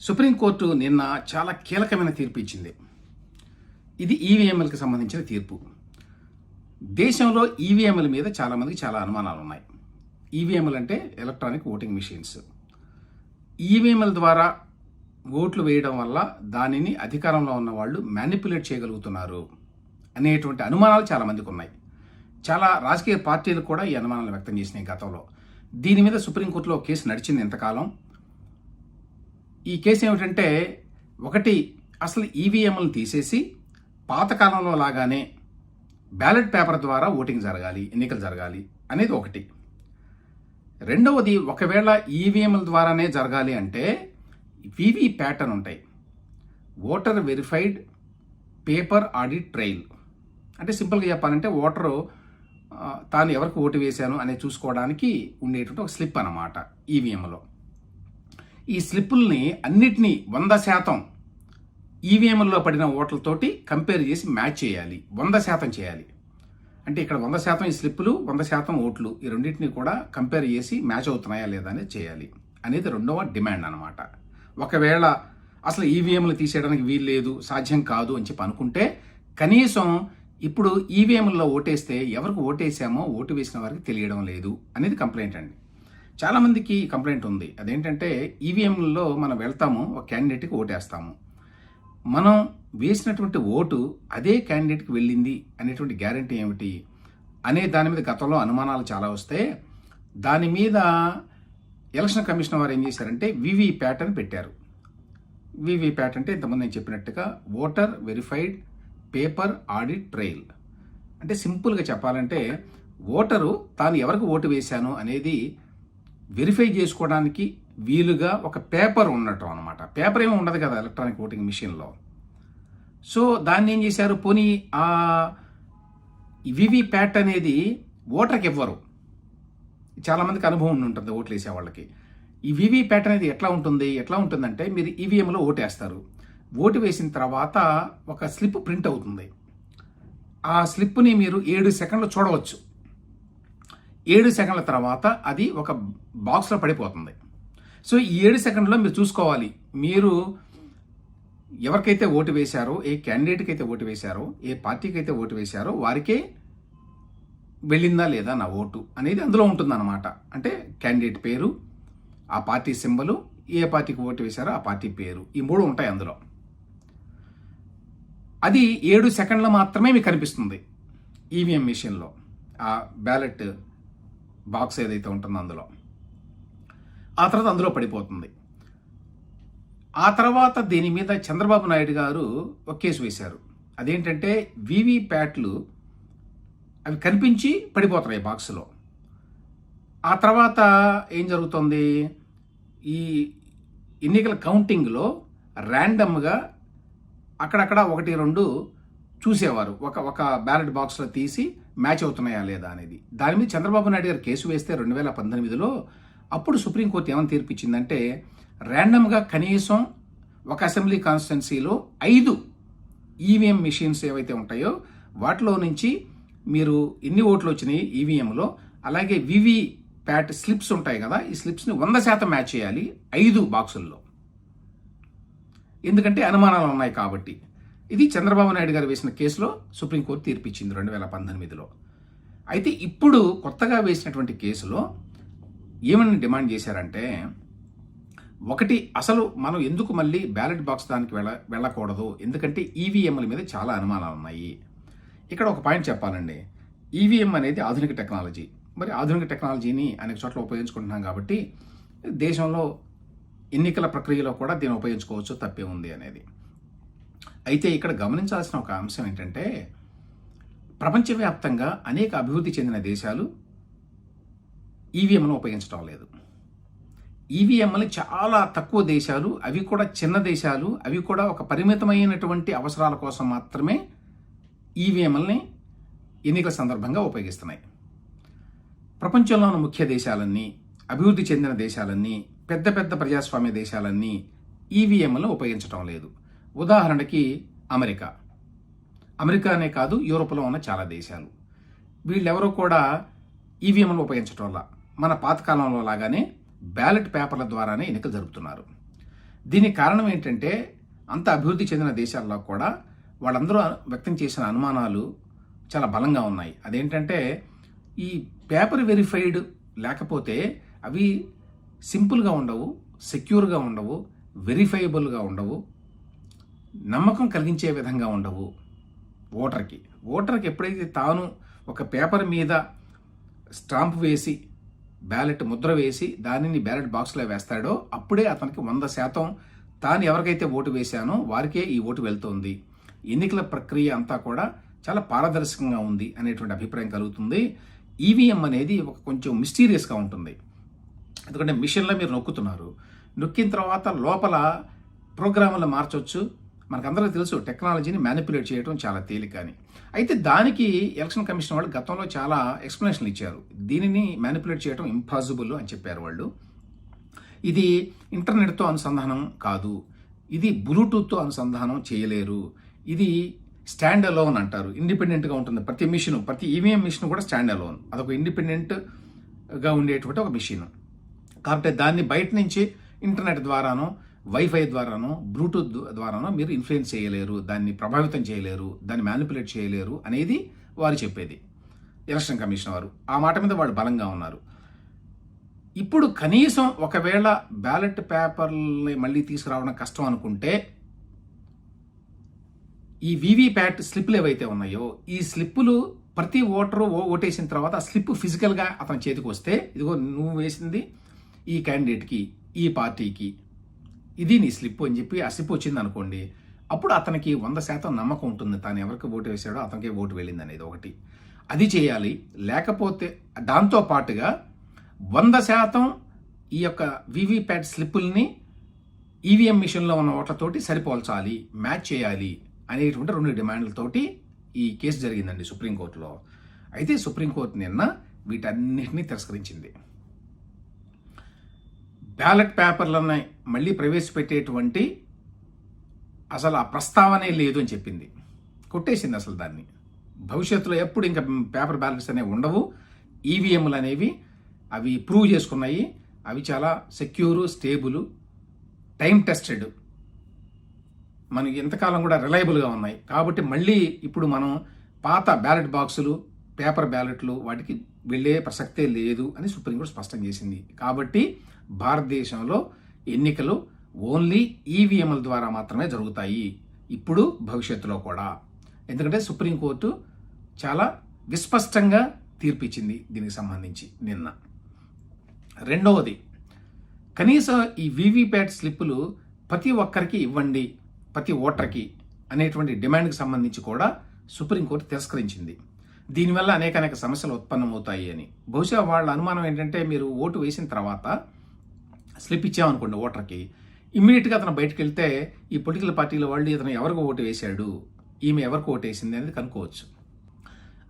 Supreme court నిన్న చాలా కీలకమైన తీర్పు ఇచ్చింది. ఇది ఈవీఎంఎల్కి సంబంధించిన తీర్పు. దేశంలో ఈవీఎంఎల్ మీద చాలామందికి చాలా అనుమానాలు ఉన్నాయి. ఈవీఎంఎల్ అంటే ఎలక్ట్రానిక్ ఓటింగ్ మిషన్స్. ఈవీఎంఎల్ ద్వారా ఓట్లు వేయడం వల్ల దానిని అధికారంలో ఉన్న వాళ్ళు మ్యానిపులేట్ చేయగలుగుతున్నారు అనేటువంటి అనుమానాలు చాలామందికి ఉన్నాయి. చాలా రాజకీయ పార్టీలు కూడా ఈ అనుమానాలు వ్యక్తం చేసినాయి గతంలో. దీని మీద సుప్రీంకోర్టులో కేసు నడిచింది ఎంతకాలం? ఈ కేసు ఏమిటంటే ఒకటి అసలు ఈవీఎంలను తీసేసి పాతకాలంలో లాగానే బ్యాలెట్ పేపర్ ద్వారా ఓటింగ్ జరగాలి ఎన్నికలు జరగాలి అనేది ఒకటి. రెండవది ఒకవేళ ఈవీఎంల ద్వారానే జరగాలి అంటే వివి ప్యాటర్న్ ఉంటాయి. Voter verified paper audit trail. అంటే సింపుల్గా చెప్పాలంటే ఓటరు తాను ఎవరికి ఓటు వేశాను అనేది చూసుకోవడానికి ఉండేటువంటి ఒక స్లిప్ అన్నమాట ఈవీఎంలో. ఈ స్లిప్పుల్ని అన్నిటినీ వంద శాతం ఈవీఎంలో పడిన ఓట్లతోటి కంపేర్ చేసి మ్యాచ్ చేయాలి. వంద శాతం చేయాలి. అంటే ఇక్కడ వంద శాతం ఈ స్లిప్పులు వంద శాతం ఓట్లు. ఈ రెండింటిని కూడా కంపేర్ చేసి మ్యాచ్ అవుతున్నాయా లేదా అనేది చేయాలి. అనేది రెండవ డిమాండ్ అనమాట ఒకవేళ అసలు ఈవీఎంలు తీసేయడానికి వీలు లేదు సాధ్యం కాదు అని చెప్పి అనుకుంటే కనీసం ఇప్పుడు ఈవీఎంలలో ఓటేస్తే ఎవరికి ఓటేసామో ఓటు వేసిన వారికి తెలియడం లేదు అనేది కంప్లైంట్ అండి. చాలామందికి కంప్లైంట్ ఉంది. అదేంటంటే ఈవీఎంలలో మనం వెళ్తాము ఒక క్యాండిడేట్కి ఓటేస్తాము. మనం వేసినటువంటి ఓటు అదే క్యాండిడేట్కి వెళ్ళింది అనేటువంటి గ్యారంటీ ఏమిటి? అనే దాని మీద గతంలో అనుమానాలు చాలా వస్తే దాని మీద ఎలక్షన్ కమిషన్ వారు ఏం చేశారంటే వివి ప్యాటర్న్ పెట్టారు. వివి ప్యాట్ అంటే ఇంతకుముందు నేను చెప్పినట్టుగా voter verified paper audit trail. అంటే సింపుల్గా చెప్పాలంటే ఓటరు తాను ఎవరికి ఓటు వేశాను అనేది వెరిఫై చేసుకోవడానికి వీలుగా ఒక పేపర్ ఉండటం అనమాట పేపర్ ఏమి ఉండదు కదా ఎలక్ట్రానిక్ ఓటింగ్ మిషన్లో సో దాన్ని ఏం చేశారు? పోనీ ఆ వివి ప్యాట్ అనేది ఓటర్కి ఇవ్వరు. చాలామందికి అనుభవం ఉండి ఉంటుంది ఓట్లు వేసే వాళ్ళకి. ఈ వివి ప్యాట్ అనేది ఎట్లా ఉంటుంది? ఎట్లా ఉంటుందంటే మీరు ఈవీఎంలో ఓటేస్తారు. ఓటు వేసిన తర్వాత ఒక స్లిప్ ప్రింట్ అవుతుంది. ఆ స్లిప్ని మీరు ఏడు సెకండ్లు చూడవచ్చు. ఏడు సెకండ్ల తర్వాత అది ఒక బాక్స్లో పడిపోతుంది. సో ఈ ఏడు సెకండ్లో మీరు చూసుకోవాలి. మీరు ఎవరికైతే ఓటు వేశారో ఏ క్యాండిడేట్కి అయితే ఓటు వేశారో ఏ పార్టీకి అయితే ఓటు వేశారో వారికే వెళ్ళిందా లేదా నా ఓటు అనేది అందులో ఉంటుందన్నమాట. అంటే క్యాండిడేట్ పేరు ఆ పార్టీ సింబలు ఏ పార్టీకి ఓటు వేశారో ఆ పార్టీ పేరు. ఈ మూడు ఉంటాయి అందులో. అది ఏడు సెకండ్లు మాత్రమే మీకు కనిపిస్తుంది. ఈవీఎం మిషన్లో. ఆ బ్యాలెట్ బాక్స్ ఏదైతే ఉంటుందో అందులో. ఆ తర్వాత అందులో పడిపోతుంది. ఆ తర్వాత దీని మీద చంద్రబాబు నాయుడు గారు ఒక కేసు వేశారు. అదేంటంటే వివి ప్యాట్లు అవి కనిపించి పడిపోతున్నాయి బాక్స్లో. ఆ తర్వాత ఏం జరుగుతుంది? ఈ ఎన్నికల కౌంటింగ్లో ర్యాండమ్గా అక్కడక్కడ ఒకటి రెండు చూసేవారు. ఒక ఒక బ్యాలెట్ బాక్స్లో తీసి మ్యాచ్ అవుతున్నాయా లేదా అనేది. దాని మీద చంద్రబాబు నాయుడు గారు కేసు వేస్తే రెండు వేల పంతొమ్మిదిలో అప్పుడు సుప్రీంకోర్టు ఏమని తీర్పిచ్చిందంటే ర్యాండమ్గా కనీసం ఒక అసెంబ్లీ కాన్స్టిట్యున్సీలో ఐదు ఈవీఎం మిషన్స్ ఏవైతే ఉంటాయో వాటిలో నుంచి మీరు ఎన్ని ఓట్లు వచ్చినాయి ఈవీఎంలో అలాగే వివి ప్యాట్ స్లిప్స్ ఉంటాయి కదా ఈ స్లిప్స్ని వంద శాతం మ్యాచ్ చేయాలి ఐదు బాక్సుల్లో. ఎందుకంటే అనుమానాలు ఉన్నాయి కాబట్టి. ఇది చంద్రబాబు నాయుడు గారు వేసిన కేసులో సుప్రీంకోర్టు తీర్పిచ్చింది రెండు వేల పంతొమ్మిదిలో. అయితే ఇప్పుడు కొత్తగా వేసినటువంటి కేసులో ఏమని డిమాండ్ చేశారంటే ఒకటి అసలు మనం ఎందుకు మళ్ళీ బ్యాలెట్ బాక్స్ దానికి వెళ్ళ వెళ్ళకూడదు? ఎందుకంటే ఈవీఎంల మీద చాలా అనుమానాలు ఉన్నాయి. ఇక్కడ ఒక పాయింట్ చెప్పాలండి. ఈవీఎం అనేది ఆధునిక టెక్నాలజీ. మరి ఆధునిక టెక్నాలజీని అనేక చోట్ల ఉపయోగించుకుంటున్నాం కాబట్టి దేశంలో ఎన్నికల ప్రక్రియలో కూడా దీన్ని ఉపయోగించుకోవచ్చు తప్పే ఉంది అనేది. అయితే ఇక్కడ గమనించాల్సిన ఒక అంశం ఏంటంటే ప్రపంచవ్యాప్తంగా అనేక అభివృద్ధి చెందిన దేశాలు ఈవీఎంను ఉపయోగించడం లేదు. ఈవీఎంలు చాలా తక్కువ దేశాలు అవి కూడా చిన్న దేశాలు అవి కూడా ఒక పరిమితమైనటువంటి అవసరాల కోసం మాత్రమే ఈవీఎంలని ఎన్నికల సందర్భంగా ఉపయోగిస్తున్నాయి. ప్రపంచంలో ఉన్న ముఖ్య దేశాలన్నీ అభివృద్ధి చెందిన దేశాలన్నీ పెద్ద పెద్ద ప్రజాస్వామ్య దేశాలన్నీ ఈవీఎంలను ఉపయోగించడం లేదు. ఉదాహరణకి అమెరికా. అమెరికానే కాదు యూరోప్లో ఉన్న చాలా దేశాలు. వీళ్ళెవరూ కూడా ఈవీఎంలు ఉపయోగించడం వల్ల మన పాతకాలంలో లాగానే బ్యాలెట్ పేపర్ల ద్వారానే ఎన్నికలు జరుపుతున్నారు. దీనికి కారణం ఏంటంటే అంత అభివృద్ధి చెందిన దేశాల్లో కూడా వాళ్ళందరూ వ్యక్తం చేసిన అనుమానాలు చాలా బలంగా ఉన్నాయి. అదేంటంటే ఈ పేపర్ వెరిఫైడ్ లేకపోతే అవి సింపుల్గా ఉండవు సెక్యూర్గా ఉండవు వెరిఫైబుల్గా ఉండవు. నమ్మకం కలిగించే విధంగా ఉండవు ఓటర్కి. ఓటర్కి ఎప్పుడైతే తాను ఒక పేపర్ మీద స్టాంప్ వేసి బ్యాలెట్ ముద్ర వేసి దానిని బ్యాలెట్ బాక్స్లో వేస్తాడో అప్పుడే అతనికి వంద శాతం తాను ఎవరికైతే ఓటు వేశానో వారికే ఈ ఓటు వెళ్తుంది. ఎన్నికల ప్రక్రియ అంతా కూడా చాలా పారదర్శకంగా ఉంది అనేటువంటి అభిప్రాయం కలుగుతుంది. ఈవీఎం అనేది ఒక కొంచెం మిస్టీరియస్గా ఉంటుంది. ఎందుకంటే మిషన్లో మీరు నొక్కుతున్నారు. నొక్కిన తర్వాత లోపల ప్రోగ్రాములు మార్చవచ్చు మనకందరూ తెలుసు టెక్నాలజీని మ్యానిపులేట్ చేయడం చాలా తేలిక అని. అయితే దానికి ఎలక్షన్ కమిషన్ వాళ్ళు గతంలో చాలా ఎక్స్ప్లెనేషన్లు ఇచ్చారు. దీనిని మ్యానిపులేట్ చేయడం ఇంపాసిబుల్ అని చెప్పారు వాళ్ళు. ఇది ఇంటర్నెట్తో అనుసంధానం కాదు. ఇది బ్లూటూత్తో అనుసంధానం చేయలేరు. ఇది స్టాండ్ అలోన్ అంటారు. ఇండిపెండెంట్గా ఉంటుంది. ప్రతి మిషన్ ప్రతి ఈవీఎం మిషన్ కూడా స్టాండ్ అలోన్ అదొక ఇండిపెండెంట్గా ఉండేటువంటి ఒక మిషన్. కాబట్టి దాన్ని బయట నుంచి ఇంటర్నెట్ ద్వారానో వైఫై ద్వారానో బ్లూటూత్ ద్వారానో మీరు ఇన్ఫ్లుయెన్స్ చేయలేరు దాన్ని ప్రభావితం చేయలేరు దాన్ని మ్యానిపులేట్ చేయలేరు అనేది వారు చెప్పేది. ఎలక్షన్ కమిషన్ వారు. ఆ మాట మీద వాళ్ళు బలంగా ఉన్నారు. ఇప్పుడు కనీసం ఒకవేళ బ్యాలెట్ పేపర్ని మళ్ళీ తీసుకురావడం కష్టం అనుకుంటే ఈ వీవీప్యాట్ స్లిప్లు ఏవైతే ఉన్నాయో ఈ స్లిప్పులు ప్రతి ఓటరు ఓ ఓటేసిన తర్వాత ఆ స్లిప్ ఫిజికల్గా అతని చేతికి వస్తే ఇదిగో నువ్వు వేసింది ఈ క్యాండిడేట్కి ఈ పార్టీకి ఇది నీ స్లిప్ అని చెప్పి ఆ స్లిప్ వచ్చింది అనుకోండి అప్పుడు అతనికి వంద శాతం నమ్మకం ఉంటుంది. తాను ఎవరికి ఓటు వేశాడో అతనికే ఓటు వెళ్ళింది అనేది ఒకటి. అది చేయాలి. లేకపోతే దాంతో పాటుగా వంద శాతం ఈ యొక్క వివిప్యాట్ స్లిప్పుల్ని ఈవీఎం మిషన్లో ఉన్న ఓట్లతోటి సరిపోల్చాలి మ్యాచ్ చేయాలి అనేటువంటి రెండు డిమాండ్లతోటి ఈ కేసు జరిగిందండి సుప్రీంకోర్టులో. అయితే సుప్రీంకోర్టు నిన్న వీటన్నిటిని తిరస్కరించింది. బ్యాలెట్ పేపర్లను మళ్ళీ ప్రవేశపెట్టేటువంటి అసలు ఆ ప్రస్తావనే లేదు అని చెప్పింది. కొట్టేసింది అసలు దాన్ని. భవిష్యత్తులో ఎప్పుడు ఇంకా పేపర్ బ్యాలెట్స్ అనేవి ఉండవు. ఈవీఎంలు అనేవి అవి ప్రూవ్ చేసుకున్నాయి. అవి చాలా సెక్యూరు స్టేబుల్ టైం టెస్టెడ్. మనకి ఎంతకాలం కూడా రిలయబుల్గా ఉన్నాయి. కాబట్టి మళ్ళీ ఇప్పుడు మనం పాత బ్యాలెట్ బాక్సులు పేపర్ బ్యాలెట్లు వాటికి వెళ్ళే ప్రసక్తే లేదు అని సుప్రీంకోర్టు స్పష్టం చేసింది. కాబట్టి భారతదేశంలో ఎన్నికలు ఓన్లీ ఈవీఎంల ద్వారా మాత్రమే జరుగుతాయి. ఇప్పుడు భవిష్యత్తులో కూడా. ఎందుకంటే సుప్రీంకోర్టు చాలా విస్పష్టంగా తీర్పిచ్చింది దీనికి సంబంధించి నిన్న. రెండవది కనీసం ఈ వీవీప్యాట్ స్లిప్పులు ప్రతి ఒక్కరికి ఇవ్వండి ప్రతి ఓటర్కి అనేటువంటి డిమాండ్కి సంబంధించి కూడా సుప్రీంకోర్టు తిరస్కరించింది. దీనివల్ల అనేక అనేక సమస్యలు ఉత్పన్నమవుతాయి అని. బహుశా వాళ్ళ అనుమానం ఏంటంటే మీరు ఓటు వేసిన తర్వాత స్లిప్ ఇచ్చామనుకోండి ఓటర్కి. ఇమ్మీడియట్గా అతను బయటకు వెళ్తే ఈ పొలిటికల్ పార్టీల వాళ్ళు ఇతను ఎవరికి ఓటు వేశాడు? ఈమె ఎవరికి ఓటు వేసింది అనేది కనుక్కోవచ్చు.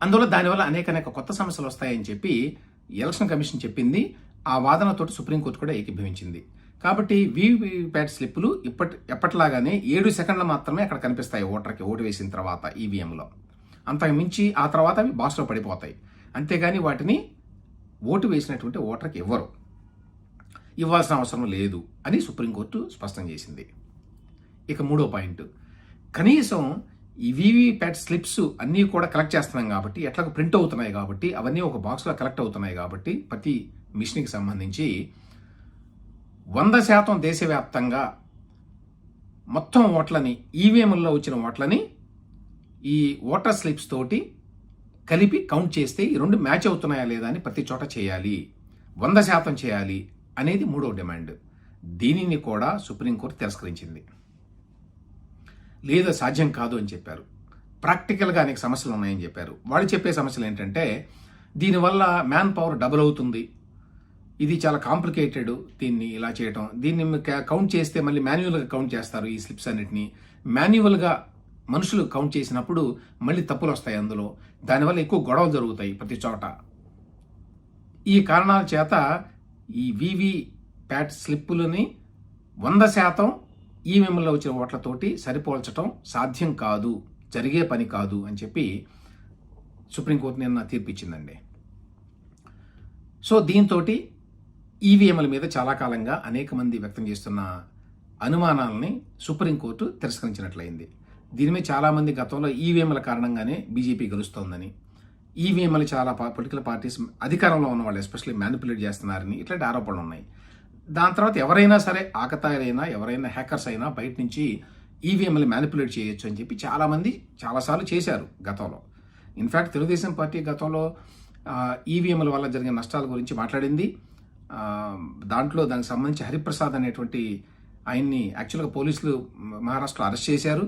అందువల్ల దానివల్ల అనేక అనేక కొత్త సమస్యలు వస్తాయని చెప్పి ఎలక్షన్ కమిషన్ చెప్పింది. ఆ వాదనతోటి సుప్రీంకోర్టు కూడా ఏకీభవించింది. కాబట్టి వీవీప్యాట్ స్లిప్పులు ఇప్పటి ఎప్పటిలాగానే ఏడు సెకండ్లు మాత్రమే అక్కడ కనిపిస్తాయి ఓటర్కి ఓటు వేసిన తర్వాత ఈవీఎంలో. అంతకు మించి ఆ తర్వాత అవి బాక్స్లో పడిపోతాయి. అంతేగాని వాటిని ఓటు వేసినటువంటి ఓటర్కి ఇవ్వరు ఇవ్వాల్సిన అవసరం లేదు అని సుప్రీంకోర్టు స్పష్టం చేసింది. ఇక మూడో పాయింట్. కనీసం ఈ వీవీప్యాట్ స్లిప్స్ అన్నీ కూడా కలెక్ట్ చేస్తున్నాం కాబట్టి ఎట్లా ప్రింట్ అవుతున్నాయి కాబట్టి అవన్నీ ఒక బాక్స్లో కలెక్ట్ అవుతున్నాయి కాబట్టి ప్రతి మిషన్కి సంబంధించి వంద శాతం దేశవ్యాప్తంగా మొత్తం ఓట్లని ఈవీఎంల్లో వచ్చిన ఓట్లని ఈ ఓటర్ స్లిప్స్ తోటి కలిపి కౌంట్ చేస్తే ఈ రెండు మ్యాచ్ అవుతున్నాయా లేదా అని ప్రతి చోట చేయాలి. వంద శాతం చేయాలి అనేది మూడో డిమాండ్ దీనిని కూడా సుప్రీంకోర్టు తిరస్కరించింది. లేదా సాధ్యం కాదు అని చెప్పారు. ప్రాక్టికల్గా అనేక సమస్యలు ఉన్నాయని చెప్పారు. వాళ్ళు చెప్పే సమస్యలు ఏంటంటే దీనివల్ల మ్యాన్ పవర్ డబుల్ అవుతుంది. ఇది చాలా కాంప్లికేటెడ్ దీన్ని ఇలా చేయటం. దీన్ని కౌంట్ చేస్తే మళ్ళీ మాన్యువల్గా కౌంట్ చేస్తారు ఈ స్లిప్స్ అన్నిటిని. మాన్యువల్గా మనుషులు కౌంట్ చేసినప్పుడు మళ్ళీ తప్పులు వస్తాయి అందులో. దానివల్ల ఎక్కువ గొడవలు జరుగుతాయి ప్రతి చోట. ఈ కారణాల చేత ఈ వివి ప్యాట్ స్లిప్పులని వంద శాతం ఈవీఎంలో వచ్చిన ఓట్లతోటి సరిపోల్చడం సాధ్యం కాదు. జరిగే పని కాదు అని చెప్పి సుప్రీంకోర్టు నిన్న తీర్పిచ్చిందండి. సో దీంతో ఈవీఎంల మీద చాలా కాలంగా అనేక మంది వ్యక్తం చేస్తున్న అనుమానాలని సుప్రీంకోర్టు తిరస్కరించినట్లయింది. దీనిమే చాలామంది గతంలో ఈవీఎంల కారణంగానే బీజేపీ గెలుస్తోందని. ఈవీఎంలు చాలా పొలిటికల్ పార్టీస్ అధికారంలో ఉన్న వాళ్ళు ఎస్పెషల్లీ మ్యానిపులేట్ చేస్తున్నారని ఇట్లాంటి ఆరోపణలు ఉన్నాయి. దాని తర్వాత ఎవరైనా సరే ఆకతాయిలైనా ఎవరైనా హ్యాకర్స్ అయినా బయట నుంచి ఈవీఎంలు మ్యానిపులేట్ చేయొచ్చు అని చెప్పి చాలామంది చాలాసార్లు చేశారు గతంలో. ఇన్ఫ్యాక్ట్ తెలుగుదేశం పార్టీ గతంలో ఈవీఎంల వల్ల జరిగిన నష్టాల గురించి మాట్లాడింది. దాంట్లో దానికి సంబంధించి హరిప్రసాద్ అనేటువంటి ఆయన్ని యాక్చువల్గా పోలీసులు మహారాష్ట్రలో అరెస్ట్ చేశారు.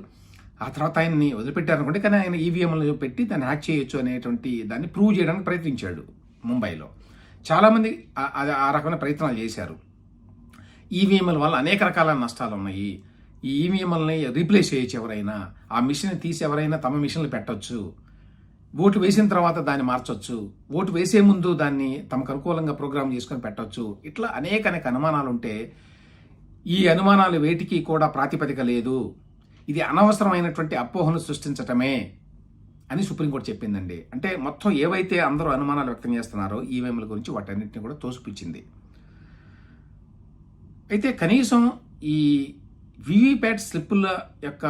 ఆ తర్వాత ఆయన్ని వదిలిపెట్టారు అనుకుంటే కానీ ఆయన ఈవీఎంలు పెట్టి దాన్ని హ్యాక్ చేయొచ్చు అనేటువంటి దాన్ని ప్రూవ్ చేయడానికి ప్రయత్నించాడు ముంబైలో. చాలామంది ఆ- రకమైన ప్రయత్నాలు చేశారు. ఈవీఎంల వల్ల అనేక రకాల నష్టాలు ఉన్నాయి. ఈ ఈవీఎంలని రీప్లేస్ చేయొచ్చు ఎవరైనా ఆ మిషన్ తీసి ఎవరైనా తమ మిషన్లు పెట్టొచ్చు. ఓటు వేసిన తర్వాత దాన్ని మార్చొచ్చు. ఓటు వేసే ముందు దాన్ని తమకు అనుకూలంగా ప్రోగ్రామ్ చేసుకొని పెట్టొచ్చు. ఇట్లా అనేక అనేక అనుమానాలు ఉంటే ఈ అనుమానాలు వేటికి కూడా ప్రాతిపదిక లేదు. ఇది అనవసరమైనటువంటి అపోహను సృష్టించటమే అని సుప్రీంకోర్టు చెప్పిందండి. అంటే మొత్తం ఏవైతే అందరూ అనుమానాలు వ్యక్తం చేస్తున్నారో ఈవీఎంల గురించి వాటన్నిటిని కూడా తోసిపుచ్చింది. అయితే కనీసం ఈ వివిప్యాట్ స్లిప్పుల యొక్క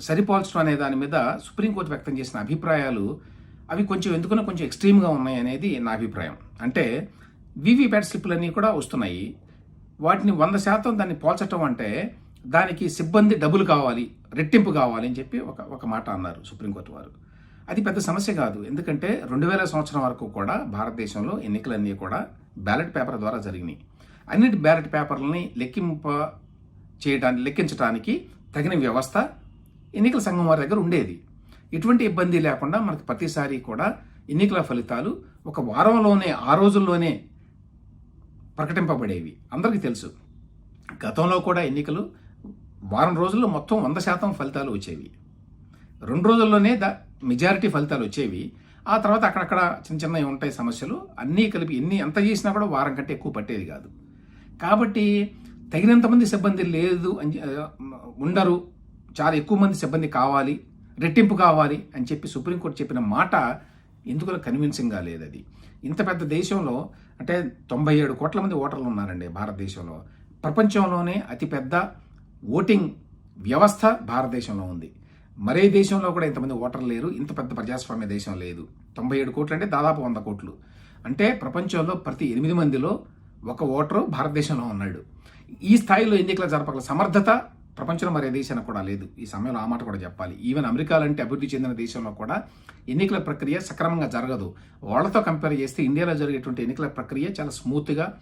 సరిపోల్చడం అనే దాని మీద సుప్రీంకోర్టు వ్యక్తం చేసిన అభిప్రాయాలు అవి కొంచెం ఎందుకనో కొంచెం ఎక్స్ట్రీమ్గా ఉన్నాయి అనేది నా అభిప్రాయం. అంటే వివిప్యాట్ స్లిప్పులన్నీ కూడా వస్తున్నాయి. వాటిని వంద శాతం దాన్ని పోల్చటం అంటే దానికి సిబ్బంది డబ్బులు కావాలి రెట్టింపు కావాలి అని చెప్పి ఒక ఒక మాట అన్నారు సుప్రీంకోర్టు వారు. అది పెద్ద సమస్య కాదు. ఎందుకంటే రెండు వేల సంవత్సరం వరకు కూడా భారతదేశంలో ఎన్నికలన్నీ కూడా బ్యాలెట్ పేపర్ ద్వారా జరిగినాయి. అన్నిటి బ్యాలెట్ పేపర్లని లెక్కింప చేయడానికి లెక్కించడానికి తగిన వ్యవస్థ ఎన్నికల సంఘం వారి దగ్గర ఉండేది. ఎటువంటి ఇబ్బంది లేకుండా మనకి ప్రతిసారి కూడా ఎన్నికల ఫలితాలు ఒక వారంలోనే ఆ రోజుల్లోనే ప్రకటింపబడేవి. అందరికీ తెలుసు. గతంలో కూడా ఎన్నికలు వారం రోజుల్లో మొత్తం వంద శాతం ఫలితాలు వచ్చేవి. రెండు రోజుల్లోనే ద మెజారిటీ ఫలితాలు వచ్చేవి. ఆ తర్వాత అక్కడక్కడ చిన్న చిన్నవి ఉంటాయి సమస్యలు. అన్నీ కలిపి ఎన్ని ఎంత చేసినా కూడా వారం కంటే ఎక్కువ పట్టేది కాదు. కాబట్టి తగినంత మంది సిబ్బంది లేదు అని ఉండరు. చాలా ఎక్కువ మంది సిబ్బంది కావాలి రెట్టింపు కావాలి అని చెప్పి సుప్రీంకోర్టు చెప్పిన మాట ఎందుకు కన్విన్సింగ్గా లేదు అది. ఇంత పెద్ద దేశంలో అంటే తొంభై ఏడు కోట్ల మంది ఓటర్లు ఉన్నారండి భారతదేశంలో. ప్రపంచంలోనే అతిపెద్ద ఓటింగ్ వ్యవస్థ భారతదేశంలో ఉంది. మరే దేశంలో కూడా ఇంతమంది ఓటర్లు లేరు. ఇంత పెద్ద ప్రజాస్వామ్య దేశం లేదు. తొంభై ఏడు కోట్లు అంటే దాదాపు వంద కోట్లు. అంటే ప్రపంచంలో ప్రతి ఎనిమిది మందిలో ఒక ఓటరు భారతదేశంలో ఉన్నాడు. ఈ స్థాయిలో ఎన్నికలు జరపగల సమర్థత ప్రపంచంలో మరే దేశానికి కూడా లేదు. ఈ సమయంలో ఆ మాట కూడా చెప్పాలి. ఈవెన్ అమెరికా లాంటి అభివృద్ధి చెందిన దేశంలో కూడా ఎన్నికల ప్రక్రియ సక్రమంగా జరగదు. వాళ్ళతో కంపేర్ చేస్తే ఇండియాలో జరిగేటువంటి ఎన్నికల ప్రక్రియ చాలా స్మూత్గా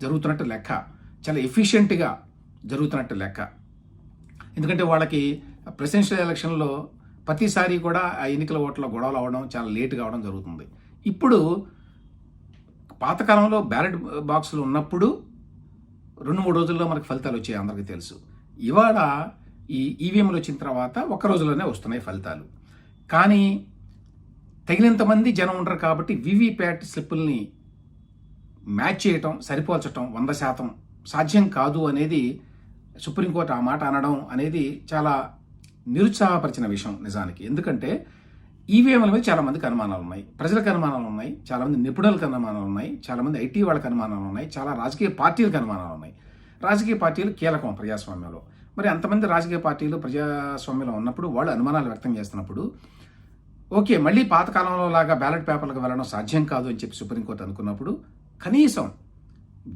జరుగుతున్నట్టు లెక్క. చాలా ఎఫిషియెంట్గా జరుగుతున్నట్టు లెక్క. ఎందుకంటే వాళ్ళకి ప్రెసిడెన్షియల్ ఎలక్షన్లో ప్రతిసారి కూడా ఆ ఎన్నికల ఓట్ల గొడవలు అవడం చాలా లేట్ కావడం జరుగుతుంది. ఇప్పుడు పాతకాలంలో బ్యాలెట్ బాక్సులు ఉన్నప్పుడు రెండు మూడు రోజుల్లో మనకు ఫలితాలు వచ్చాయి అందరికీ తెలుసు. ఇవాళ ఈ ఈవీఎంలు వచ్చిన తర్వాత ఒక్క రోజులోనే వస్తున్నాయి ఫలితాలు. కానీ తగినంత మంది జనం ఉండరు కాబట్టి వివిప్యాట్ స్లిప్పుల్ని మ్యాచ్ చేయటం సరిపోల్చటం వంద శాతం సాధ్యం కాదు అనేది సుప్రీంకోర్టు ఆ మాట అనడం అనేది చాలా నిరుత్సాహపరిచిన విషయం నిజానికి. ఎందుకంటే ఈవీఎంల మీద చాలా మందికి అనుమానాలు ఉన్నాయి. ప్రజలకు అనుమానాలు ఉన్నాయి. చాలామంది నిపుణులకు అనుమానాలు ఉన్నాయి. చాలామంది ఐటీ వాళ్ళకి అనుమానాలు ఉన్నాయి. చాలా రాజకీయ పార్టీలకు అనుమానాలు ఉన్నాయి. రాజకీయ పార్టీలు కీలకం ప్రజాస్వామ్యంలో. మరి అంతమంది రాజకీయ పార్టీలు ప్రజాస్వామ్యంలో ఉన్నప్పుడు వాళ్ళు అనుమానాలు వ్యక్తం చేస్తున్నప్పుడు ఓకే మళ్ళీ పాతకాలంలో లాగా బ్యాలెట్ పేపర్లకు వెళ్ళడం సాధ్యం కాదు అని చెప్పి సుప్రీంకోర్టు అనుకున్నప్పుడు కనీసం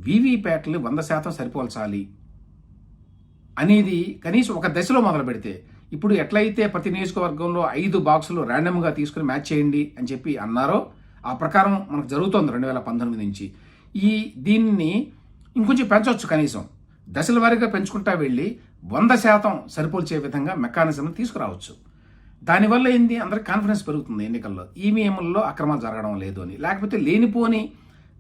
వీవీప్యాట్లు వంద శాతం సరిపోల్చాలి అనేది కనీసం ఒక దశలో మొదలు పెడితే ఇప్పుడు ఎట్లయితే ప్రతి నియోజకవర్గంలో ఐదు బాక్సులు ర్యాండమ్గా తీసుకుని మ్యాచ్ చేయండి అని చెప్పి అన్నారో ఆ ప్రకారం మనకు జరుగుతోంది రెండు వేల పంతొమ్మిది నుంచి. ఈ దీన్ని ఇంకొంచెం పెంచవచ్చు కనీసం. దశల వారీగా పెంచుకుంటా వెళ్ళి వంద శాతం సరిపోల్చే విధంగా మెకానిజం తీసుకురావచ్చు. దానివల్ల ఏంది? అందరికి కాన్ఫిడెన్స్ పెరుగుతుంది ఎన్నికల్లో. ఈవీఎంలలో అక్రమాలు జరగడం లేదు అని. లేకపోతే లేనిపోని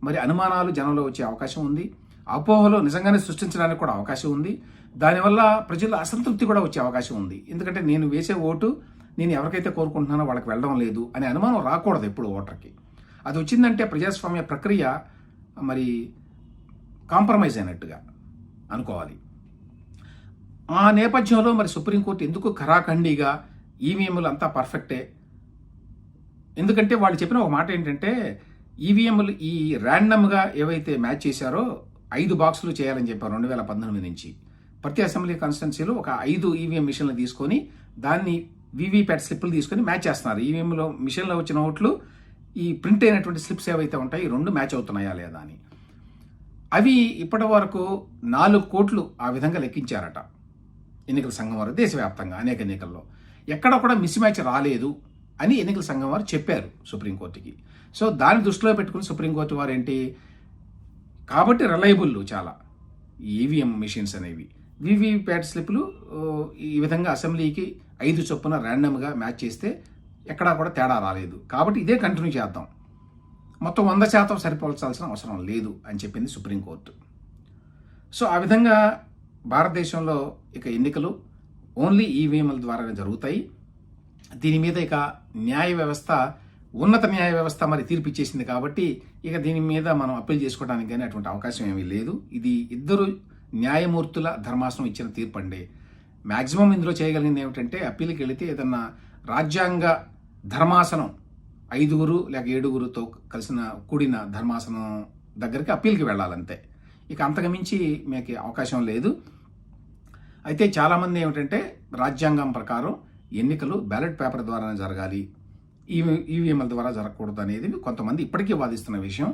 మరి అనుమానాలు జనంలో వచ్చే అవకాశం ఉంది. అపోహలు నిజంగానే సృష్టించడానికి కూడా అవకాశం ఉంది. దానివల్ల ప్రజల్లో అసంతృప్తి కూడా వచ్చే అవకాశం ఉంది. ఎందుకంటే నేను వేసే ఓటు నేను ఎవరికైతే కోరుకుంటున్నానో వాళ్ళకి వెళ్ళడం లేదు అనే అనుమానం రాకూడదు ఎప్పుడు ఓటర్కి. అది వచ్చిందంటే ప్రజాస్వామ్య ప్రక్రియ మరి కాంప్రమైజ్ అయినట్టుగా అనుకోవాలి. ఆ నేపథ్యంలో మరి సుప్రీంకోర్టు ఎందుకు ఖరాఖండిగా ఈవీఎంలు అంతా పర్ఫెక్టే? ఎందుకంటే వాళ్ళు చెప్పిన ఒక మాట ఏంటంటే ఈవీఎంలు ఈ ర్యాండమ్గా ఏవైతే మ్యాచ్ చేశారో ఐదు బాక్సులు చేయాలని చెప్పారు రెండు వేల పంతొమ్మిది నుంచి. ప్రతి అసెంబ్లీ కాన్స్టిట్యున్సీలో ఒక ఐదు ఈవీఎం మిషన్లు తీసుకొని దాన్ని వీవీప్యాట్ స్లిప్లు తీసుకొని మ్యాచ్ చేస్తున్నారు. ఈవీఎంలో మిషన్లో వచ్చిన ఓట్లు ఈ ప్రింట్ అయినటువంటి స్లిప్స్ ఏవైతే ఉంటాయి ఈ రెండు మ్యాచ్ అవుతున్నాయా లేదా అని. అవి ఇప్పటి వరకు నాలుగు కోట్లు ఆ విధంగా లెక్కించారట. ఎన్నికల సంఘం వారు దేశవ్యాప్తంగా అనేక ఎన్నికల్లో. ఎక్కడ కూడా మిస్ మ్యాచ్ రాలేదు అని ఎన్నికల సంఘం వారు చెప్పారు సుప్రీంకోర్టుకి. సో దాన్ని దృష్టిలో పెట్టుకుని సుప్రీంకోర్టు వారు ఏంటి? కాబట్టి రిలయబుల్ చాలా. ఈవీఎం మిషన్స్ అనేవి. వీవీప్యాట్ స్లిప్లు ఈ విధంగా అసెంబ్లీకి ఐదు చొప్పున ర్యాండమ్గా మ్యాచ్ చేస్తే ఎక్కడా కూడా తేడా రాలేదు. కాబట్టి ఇదే కంటిన్యూ చేద్దాం. మొత్తం వంద శాతం సరిపోల్చాల్సిన అవసరం లేదు అని చెప్పింది సుప్రీంకోర్టు. సో ఆ విధంగా భారతదేశంలో ఇక ఎన్నికలు ఓన్లీ ఈవీఎంల ద్వారానే జరుగుతాయి. దీని మీద ఇక న్యాయ వ్యవస్థ ఉన్నత న్యాయ వ్యవస్థ మరి తీర్పు ఇచ్చేసింది కాబట్టి ఇక దీని మీద మనం అప్పీల్ చేసుకోవడానికి కానీ అటువంటి అవకాశం ఏమీ లేదు. ఇది ఇద్దరు న్యాయమూర్తుల ధర్మాసనం ఇచ్చిన తీర్పు అండి మ్యాక్సిమం ఇందులో చేయగలిగింది ఏమిటంటే అప్పీల్కి వెళితే ఏదన్నా రాజ్యాంగ ధర్మాసనం ఐదుగురు లేక ఏడుగురుతో కలిసిన కూడిన ధర్మాసనం దగ్గరికి అప్పీల్కి వెళ్ళాలంతే. ఇక అంతకుమించి మీకు అవకాశం లేదు. అయితే చాలామంది ఏమిటంటే రాజ్యాంగం ప్రకారం ఎన్నికలు బ్యాలెట్ పేపర్ ద్వారానే జరగాలి. ఈవీ ఈవీఎంల ద్వారా జరగకూడదు అనేది కొంతమంది ఇప్పటికీ వాదిస్తున్న విషయం.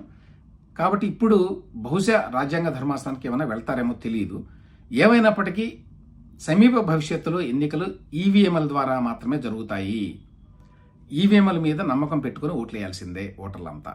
కాబట్టి ఇప్పుడు బహుశా రాజ్యాంగ ధర్మాసనానికి ఏమైనా వెళ్తారేమో తెలియదు ఏమైనప్పటికీ సమీప భవిష్యత్తులో ఎన్నికలు ఈవీఎంల ద్వారా మాత్రమే జరుగుతాయి. ఈవీఎంల మీద నమ్మకం పెట్టుకుని ఓట్లేయాల్సిందే ఓటర్లంతా.